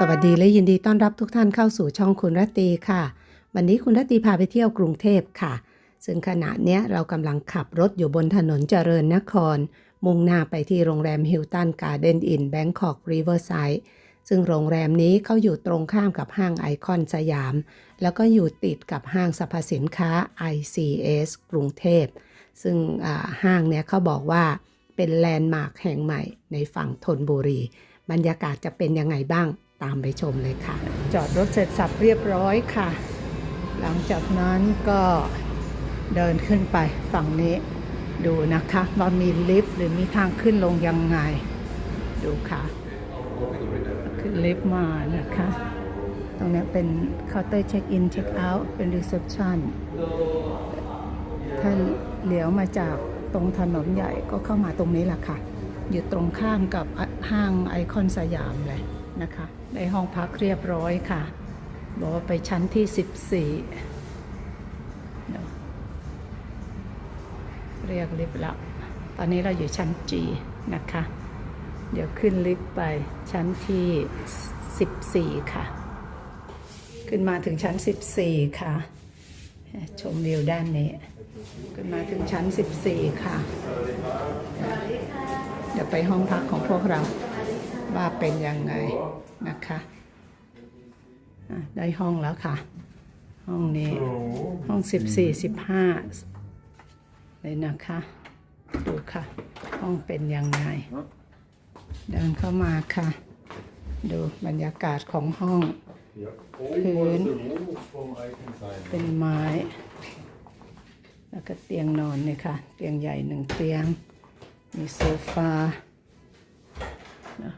สวัสดีและยินดีต้อนรับทุกท่านเข้าสู่ช่องคุณรตตีค่ะ วันนี้คุณรตตีพาไปเที่ยวกรุงเทพค่ะ ซึ่งขณะนี้เรากำลังขับรถอยู่บนถนนเจริญนคร มุ่งหน้าไปที่โรงแรมฮิลตันการ์เดนอินแบงคอกริเวอร์ไซด์ซึ่งโรงแรมนี้เขาอยู่ตรงข้ามกับห้างไอคอนสยาม แล้วก็อยู่ติดกับห้างสรรพสินค้า ICS กรุงเทพ ซึ่งห้างเนี้ยเขาบอกว่าเป็นแลนด์มาร์คแห่งใหม่ในฝั่งธนบุรี บรรยากาศจะเป็นยังไงบ้าง ตามไปชมเลยค่ะ จอดรถเสร็จสับเรียบร้อยค่ะ หลังจากนั้นก็เดินขึ้นไปฝั่งนี้ดูนะคะว่ามีลิฟต์หรือมีทางขึ้นลงยังไง ดูค่ะ ขึ้นลิฟต์มานะคะ ตรงนี้เป็นเคาน์เตอร์เช็คอินเช็คเอาท์เป็นรีเซพชันถ้าเหลียวมาจากตรงถนนใหญ่ก็เข้ามาตรงนี้แหละค่ะ อยู่ตรงข้ามกับห้างไอคอนสยามเลย นะคะในห้องพักเรียบร้อยค่ะ บอกว่าไปชั้นที่ 14เดี๋ยวเรียกลิฟต์แล้วตอนนี้เราอยู่ชั้น G นะคะ เดี๋ยวขึ้นลิฟต์ไปชั้นที่ 14 ค่ะ ขึ้นมาถึงชั้น 14 ค่ะ ชมวิวด้านนี้ ขึ้นมาถึงชั้น 14 ค่ะ เดี๋ยวไปห้องพักของพวกเรา ว่าเป็นยังไงนะคะอะได้ห้องแล้วค่ะ ห้องนี้ห้อง 14 15 เลยนะคะ ดูค่ะ ห้องเป็นยังไง เดินเข้ามาค่ะ ดูบรรยากาศของห้อง Ja. Schön. Oberste Ruf vom Eichenseil. เป็นไม้ แล้วก็เตียงนอนเนี่ยค่ะ เตียงใหญ่หนึ่งเตียง มีโซฟานะ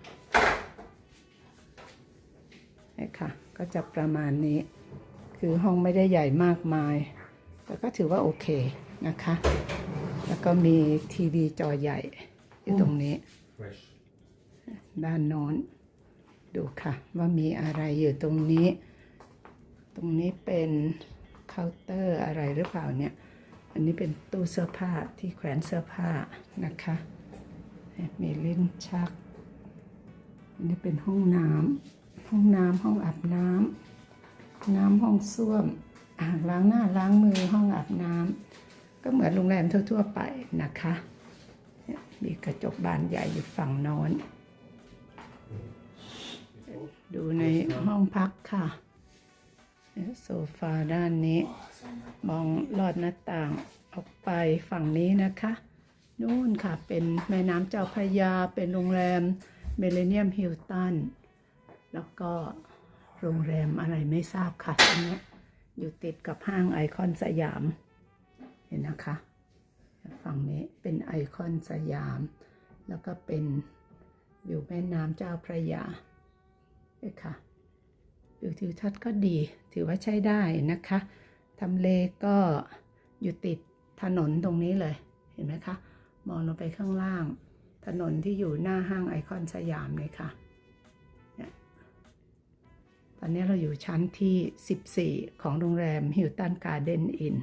นี่ค่ะ ก็จะประมาณนี้ คือห้องไม่ได้ใหญ่มากมาย แต่ก็ถือว่าโอเคนะคะ แล้วก็มีทีวีจอใหญ่อยู่ตรงนี้ Fresh. ด้านโน้น ดูค่ะ ว่ามีอะไรอยู่ตรงนี้ ตรงนี้เป็นเคาน์เตอร์อะไรหรือเปล่าเนี่ย อันนี้เป็นตู้เสื้อผ้าที่แขวนเสื้อผ้านะคะ มีลิ้นชัก อันนี้เป็นห้องน้ำ ห้องน้ำห้องอาบน้ำน้ำห้องส้วม อ่างล้างหน้าล้างมือห้องอาบน้ำก็เหมือนโรงแรมทั่ว ๆ ไปนะคะ มีกระจกบานใหญ่อยู่ฝั่งน้นดูในห้องพักค่ะ โซฟาด้านนี้ มองลอดหน้าต่างออกไปฝั่งนี้นะคะนู่นค่ะ เป็นแม่น้ำเจ้าพระยา เป็นโรงแรมเมเลเนียมฮิลตัน แล้วก็โรงแรมอะไรไม่ทราบค่ะตรงนี้อยู่ติดกับห้างไอคอนสยาม เห็นนะคะ ฝั่งนี้เป็นไอคอนสยาม แล้วก็เป็นวิวแม่น้ำเจ้าพระยาด้วยค่ะวิวทิวทัศน์ก็ดีถือว่าใช้ได้นะคะทำเลก็อยู่ติดถนนตรงนี้เลยเห็นไหมคะ มองลงไปข้างล่าง ถนนที่อยู่หน้าห้างไอคอนสยามเลยค่ะ ตอนนี้เราอยู่ชั้นที่ 14 ของโรงแรมฮิลตันการ์เดนอิน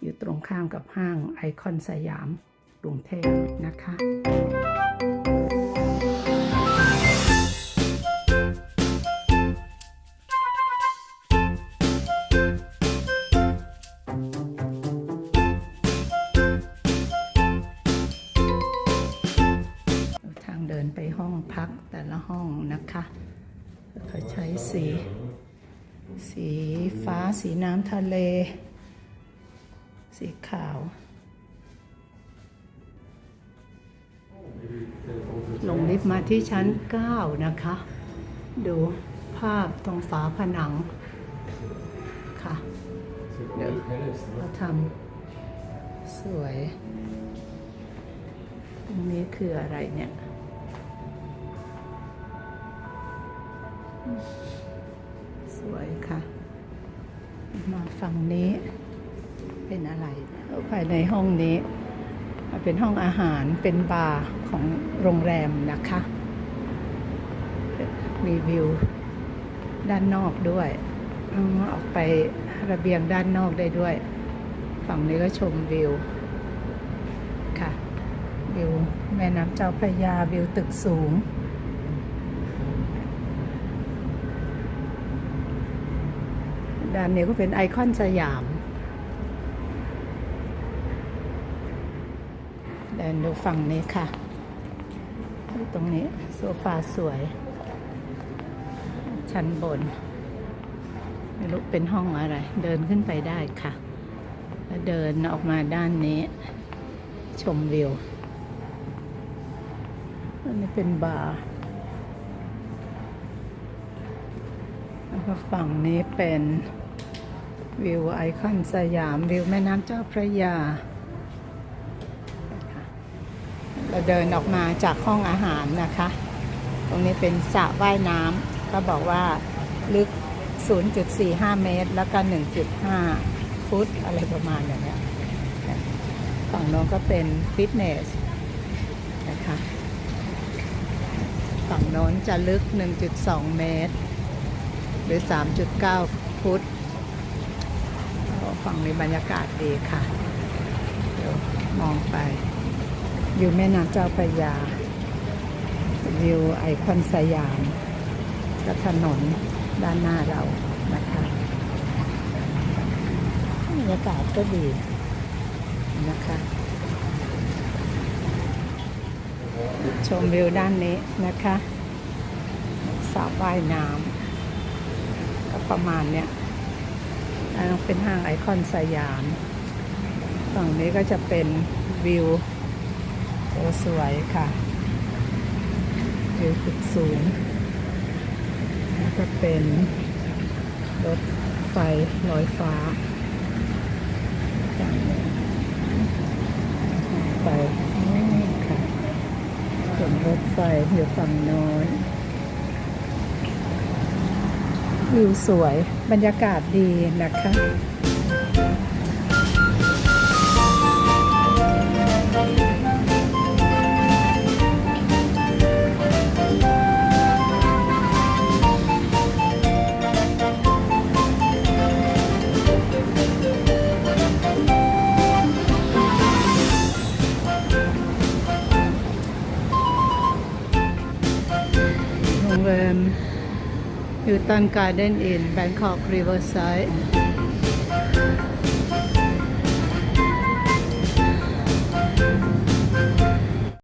อยู่ตรงข้ามกับห้างไอคอนสยามกรุงเทพนะคะทางเดินไปห้องพักแต่ละห้องนะคะ ใช้สี สีฟ้าสีน้ำทะเล สีขาว ลงลิฟต์มาที่ชั้น 9 นะคะ ดูภาพตรงฝาผนัง ค่ะ Sieht man die Palace, เขาทำสวย ตรงนี้คืออะไรเนี่ย สวยค่ะ มาฝั่งนี้ เป็นอะไร ภายในห้องนี้ เป็นห้องอาหารเป็นบาร์ของโรงแรมนะคะ มีวิวด้านนอกด้วยเอาออกไประเบียงด้านนอกได้ด้วย ฝั่งนี้ก็ชมวิว ค่ะ วิวแม่น้ำเจ้าพระยาวิวตึกสูง ด้านนี้ก็เป็นไอคอนสยามเดินดูฝั่งนี้ค่ะ ตรงนี้โซฟาสวย ชั้นบน ไม่รู้เป็นห้องอะไร เดินขึ้นไปได้ค่ะแล้วเดินออกมาด้านนี้ ชมวิวอันนี้เป็นบาร์ ฝั่งนี้เป็นวิวไอคอนสยามวิวแม่น้ำเจ้าพระยา เราเดินออกมาจากห้องอาหารนะคะ ตรงนี้เป็นสระว่ายน้ำก็บอกว่าลึก 0.45 เมตร แล้วก็ 1.5 ฟุตอะไรประมาณอย่างเงี้ยฝั่งโน้นก็เป็นฟิตเนสนะคะ ฝั่งโน้นจะลึก 1.2 เมตร หรือ 3.9 ฟุตโอ้ฝั่งนี้บรรยากาศดีค่ะ เดี๋ยวมองไปวิวแม่น้ำเจ้าพระยา วิวไอคอนสยามกับถนนด้านหน้าเรานะคะบรรยากาศก็ดีนะคะชมวิวด้านนี้นะคะสระว่ายน้ำ ก็ประมาณเนี้ยอันนั้นเป็นห้างไอคอนสยาม ฝั่งนี้ก็จะเป็นวิวสวยค่ะ วิวตึกสูงแล้วก็เป็นรถไฟลอยฟ้าไปนี่ค่ะส่วนรถไฟอยู่ฝั่งน้น วิวสวยบรรยากาศดีนะคะโรงแรม ฮิลตันการ์เด้นอินแบงคอกริเวอร์ไซด์